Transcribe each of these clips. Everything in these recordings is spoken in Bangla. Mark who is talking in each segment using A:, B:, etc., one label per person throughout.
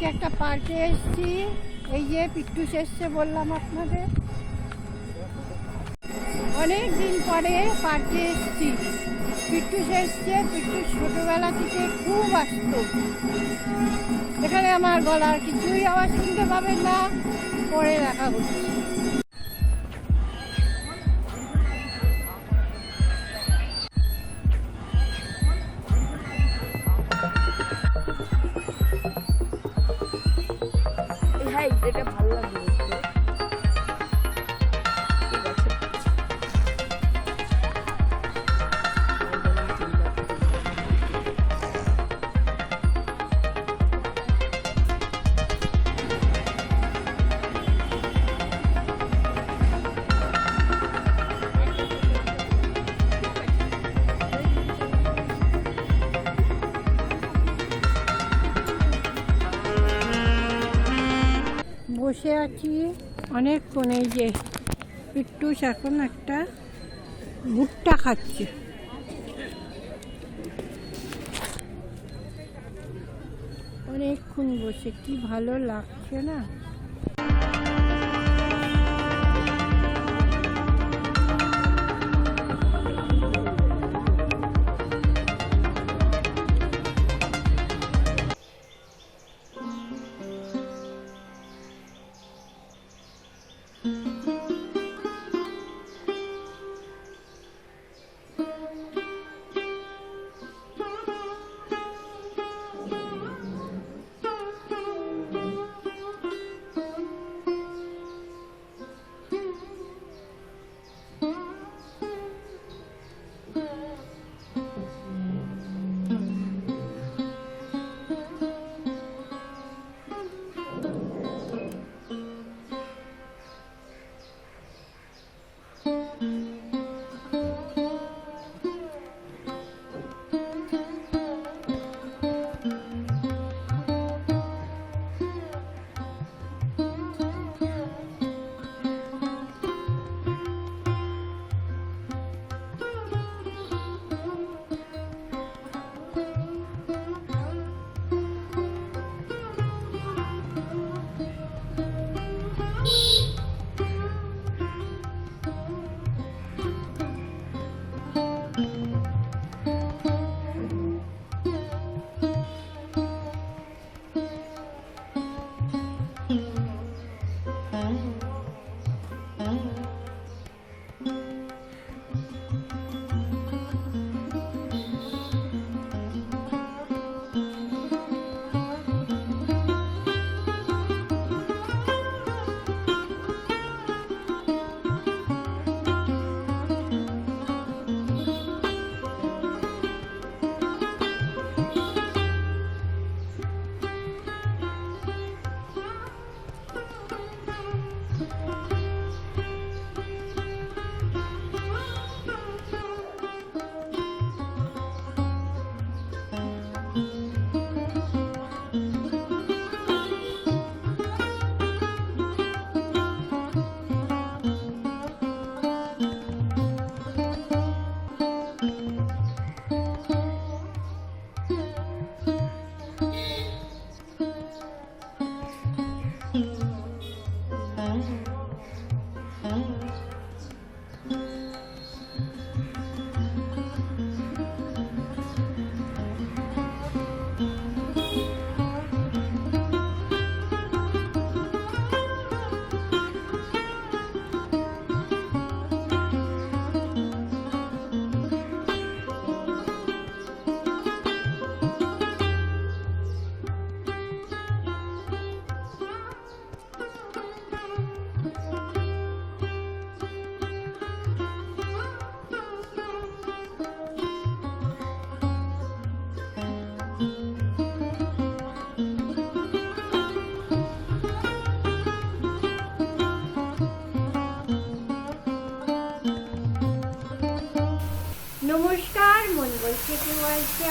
A: আজকে একটা পার্কে এসেছি। এই যে পিট্টুস এসছে বললাম আপনাদের। অনেক দিন পরে পার্কে এসেছি। পিট্টুস এসছে, পিট্টু ছোটোবেলা থেকে খুব আসত। এখানে আমার গলার কিছুই আওয়াজ শুনতে পাবেন না, পরে দেখা হচ্ছে।
B: এটা ভালো লাগল
A: বসে আছি অনেকক্ষণ এই যে পিট্টুস এখন একটা ভুট্টা খাচ্ছে। অনেকক্ষণ বসে, কি ভালো লাগছে না?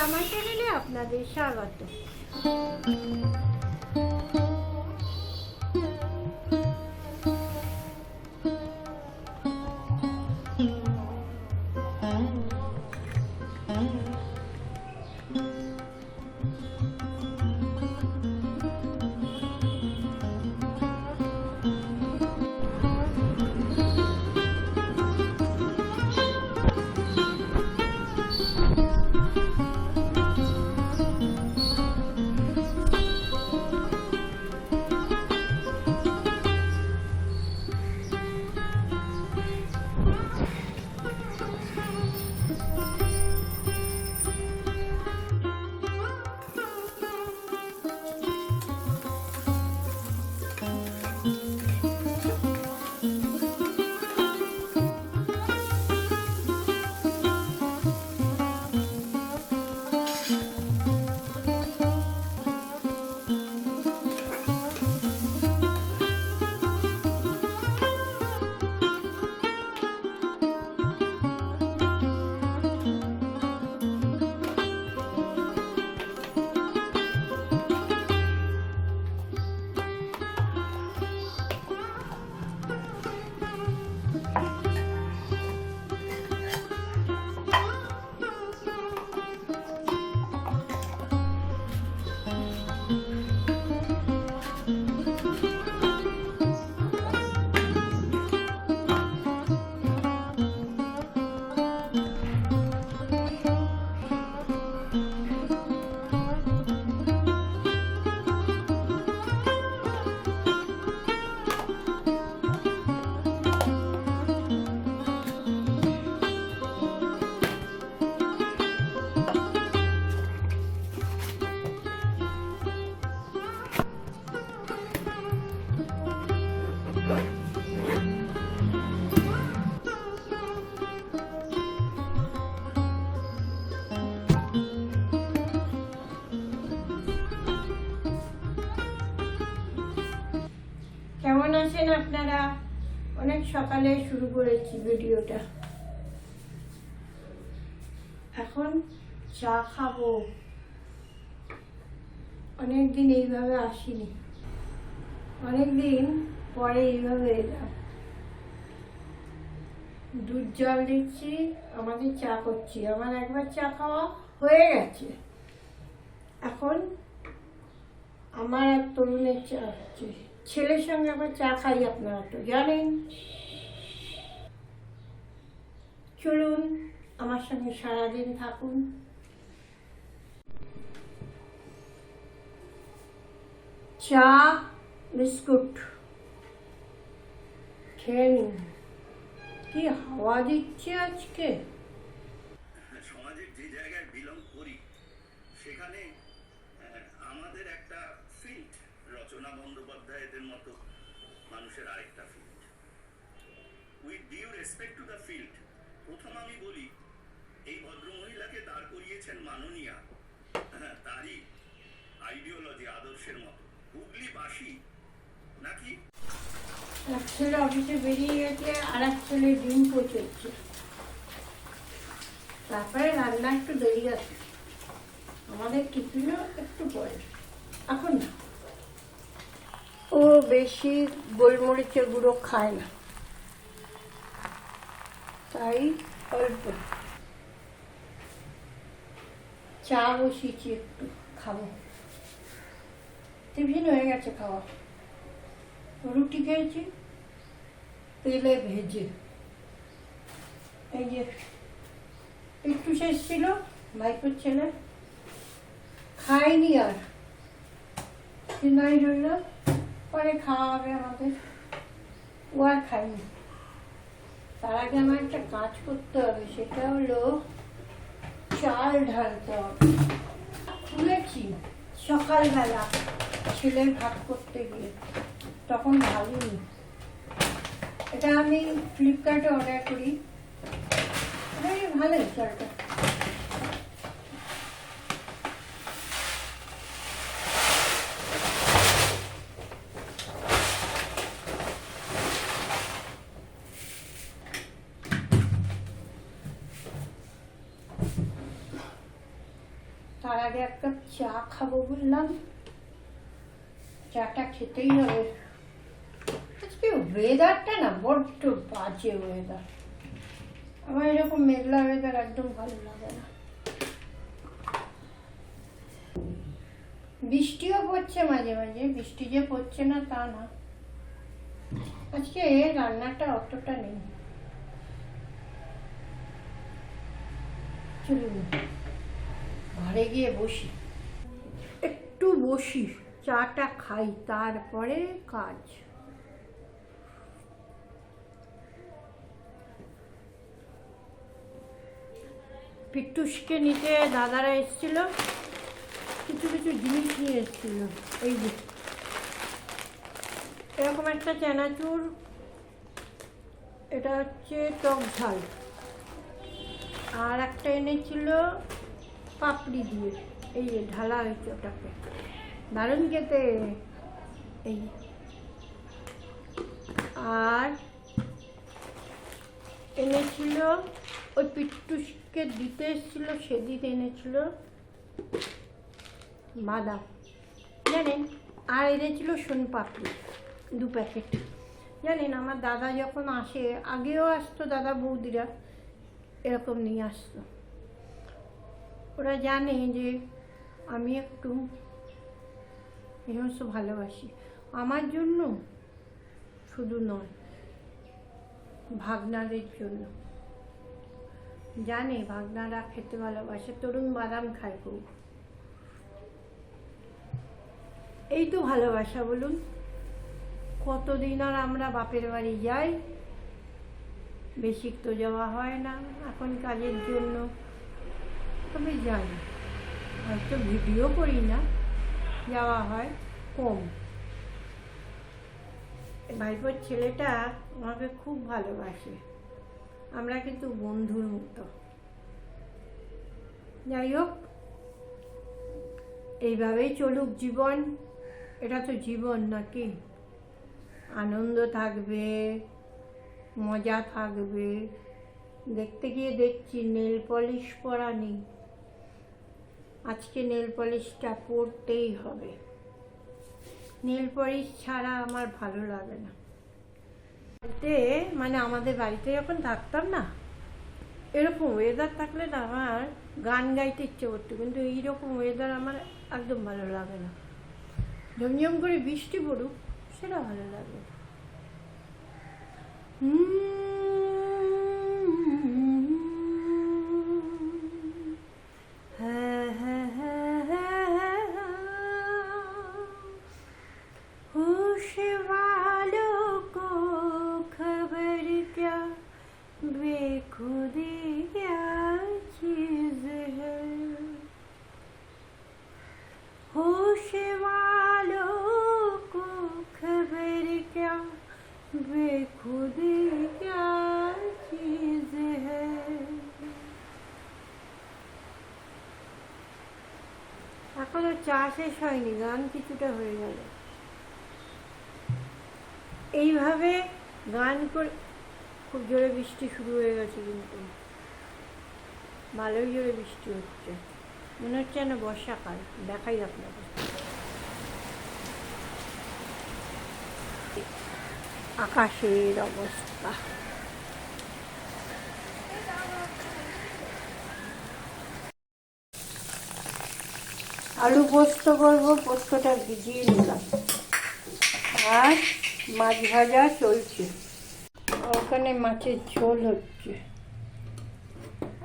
A: আমার চ্যানেলে আপনাদের স্বাগত। সকালে শুরু করেছি ভিডিওটা। এখন চা খাব। অনেক দিন এইভাবে আসিনি। অনেক দিন পরে এইভাবে এলাম। দুধ জল দিচ্ছি, আমাদের চা করছি। আমার একবার চা খাওয়া হয়ে গেছে। এখন আমার এক তরুণের চা হচ্ছে। ছেলের সঙ্গে আবার চা খাই আপনারা তো জানেন। চলুন আমার সঙ্গে সারাদিন থাকুন। চা, বিস্কুট খেয়ে কি হাওয়া দিচ্ছে আজকে?
C: সমাজের যে জায়গায় বিলং করি, সেখানে আমাদের একটা ফিল্ড রচনা বন্দ্যোপাধ্যায়দের মতো মানুষের আরেকটা field with due respect to প্রথম আমি বলি এই ভদ্রমহিলাকে দাঁড় করিয়েছেন মাননীয়া। হ্যাঁ, তারই আইডিওলজি আদর্শের মতো। হুগলি বাসী নাকি?
A: ছেলে অফিসে বেরিয়ে গেছে আর এক ছেলে ডিম পচেছে তারপরে রান্না একটু দেরি আছে। আমাদের টিফিনও একটু পরে। এখন না। ও বেশি গোলমরিচের গুঁড়ো খায় না। তাই অল্প। চা বসিয়েছি একটু, খাব। টিফিন হয়ে গেছে খাওয়া। রুটি খেয়েছি, তেলে ভেজে। এই যে, একটু শেষ ছিল, ভাইপোর ছেলে। খাইনি আর। চিনাই রইল, পরে খাওয়া হবে আমাদের। ও আর খাইনি তার আগে আমার একটা কাজ করতে হবে, সেটা হলো চাল ঢালতে হবে। সকালবেলা ছেলের ভাত করতে গিয়ে, তখন ভাবিনি এটা আমি ফ্লিপকার্টে অর্ডার করি। ভালোই, চালটা। তার আগে এক কাপ চা খাব বললাম। চাটা খেতেই হবে। আজকে ওয়েদারটা না বড্ড বাজে ওয়েদার আমার এরকম মেঘলা ওয়েদার একদম ভালো লাগে না। বৃষ্টিও পড়ছে মাঝে মাঝে, বৃষ্টি যে পড়ছে না তা না। আজকে রান্নাটা অতটা নেই। চলুন। ঘরে গিয়ে বসি। একটু বসি, চাটা খাই, তারপরে কাজ। পিট্টুসকে নিতে দাদারা এসেছিল, কিছু কিছু জিনিস নিয়ে এসেছিল, এই যে। এরকম একটা চানাচুর, এটা হচ্ছে টক ঝাল। আর একটা এনেছিল পাপড়ি দিয়ে এই ঢালা হয়েছে ওটাকে। দারুণ খেতে। এই। আর এনেছিল, ওই পিট্টুসকে দিতে এসেছিল সেদিন এনেছিল বাদাম। জানেন? আর এনেছিল সোন পাপড়ি, দু প্যাকেট। জানেন, আমার দাদা যখন আসে, আগেও আসতো দাদা বৌদিরা, এরকম নিয়ে আসতো। ওরা জানে যে আমি একটু সমস্ত ভালোবাসি। আমার জন্য শুধু নয়, ভাগনাদের জন্য। জানে ভাগনারা খেতে ভালোবাসে, তরুণ বাদাম খায় খুব। এই তো ভালোবাসা বলুন। কতদিন আর আমরা বাপের বাড়ি যাই? বেশি তো যাওয়া হয় না। এখন কাজের জন্য তবে যাই হয়তো ভিডিও করি না, যাওয়া হয় কম। ভাইপোর ছেলেটা আমাকে খুব ভালোবাসে। আমরা কিন্তু বন্ধুর মতো। যাই হোক, এইভাবেই চলুক জীবন। এটা তো জীবন নাকি? আনন্দ থাকবে, মজা থাকবে। দেখতে গিয়ে দেখছি, নেল পলিশ পরা নেই। আজকে নেল পলিশটা পরতেই হবে। নেল পলিশ ছাড়া আমার ভালো লাগে না। বাড়িতে মানে আমাদের বাড়িতে যখন থাকতাম না, এরকম ওয়েদার থাকলে না আমার গান গাইতে ইচ্ছে করতো, কিন্তু এইরকম ওয়েদার আমার একদম ভালো লাগে না। ঝমঝম করে বৃষ্টি পড়ুক, সেটা ভালো লাগে হ্যাঁ होश वालों को खबर क्या बेखुदी क्या चीज है এখনো চা শেষ হয়নি গান কিছুটা হয়ে গেল এইভাবে গান করে খুব জোরে বৃষ্টি শুরু হয়ে গেছে কিন্তু ভালোই জোরে বৃষ্টি হচ্ছে মনে হচ্ছে যেন বর্ষাকাল দেখাই আপনাদের আকাশের অবস্থা। আলু পোস্ত করব, পোস্তটা ভিজিয়ে নিলাম। আর মাছ ভাজা চলছে। ওখানে মাছের ঝোল হচ্ছে।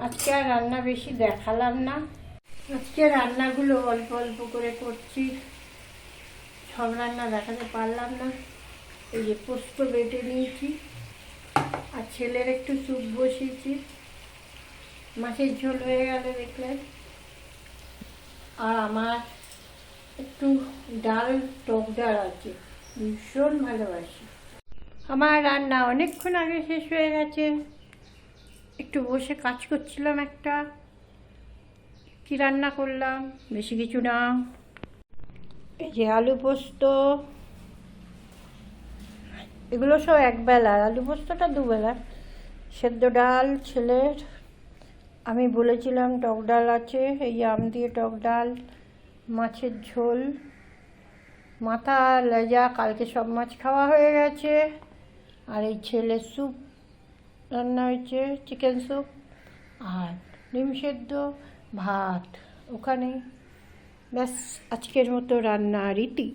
A: আজকে আর রান্না বেশি দেখালাম না। আজকে রান্নাগুলো অল্প অল্প করে করছি। সব রান্না দেখাতে পারলাম না। এই যে পোস্ত বেটে নিয়েছি। আর ছেলের একটু স্যুপ বসিয়েছি। মাছের ঝোল হয়ে গেল দেখলেন। আর আমার একটু ডাল টক ডাল আছে। ভীষণ ভালোবাসি। আমার রান্না অনেকক্ষণ আগে শেষ হয়ে গেছে। একটু বসে কাজ করছিলাম একটা। কি রান্না করলাম? বেশি কিছু না। এই যে আলু পোস্ত এগুলো সব একবেলার আলু পোস্তটা দুবেলার সেদ্ধ ডাল, ছেলের, আমি বলেছিলাম টক ডাল আছে, এই আম দিয়ে টক ডাল, মাছের ঝোল। মাথা লেজা, কালকে সব মাছ খাওয়া হয়ে গেছে। আর এই ছেলের স্যুপ রান্না হয়েছে, চিকেন স্যুপ আর ডিম সেদ্ধ ভাত। ওখানে ব্যাস, আজকের মতো রান্না, রীতি।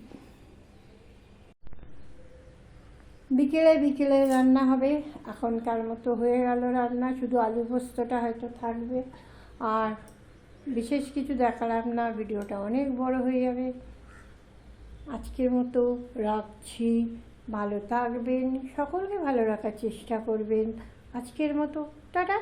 A: বিকেলে বিকেলে রান্না হবে। এখনকার মতো হয়ে গেল রান্না। শুধু আলু পোস্তটা হয়তো থাকবে। আর বিশেষ কিছু দেখালাম না, ভিডিওটা অনেক বড় হয়ে যাবে। আজকের মতো রাখছি। ভালো থাকবেন, সকলকে ভালো রাখার চেষ্টা করবেন। আজকের মতো, টাটা।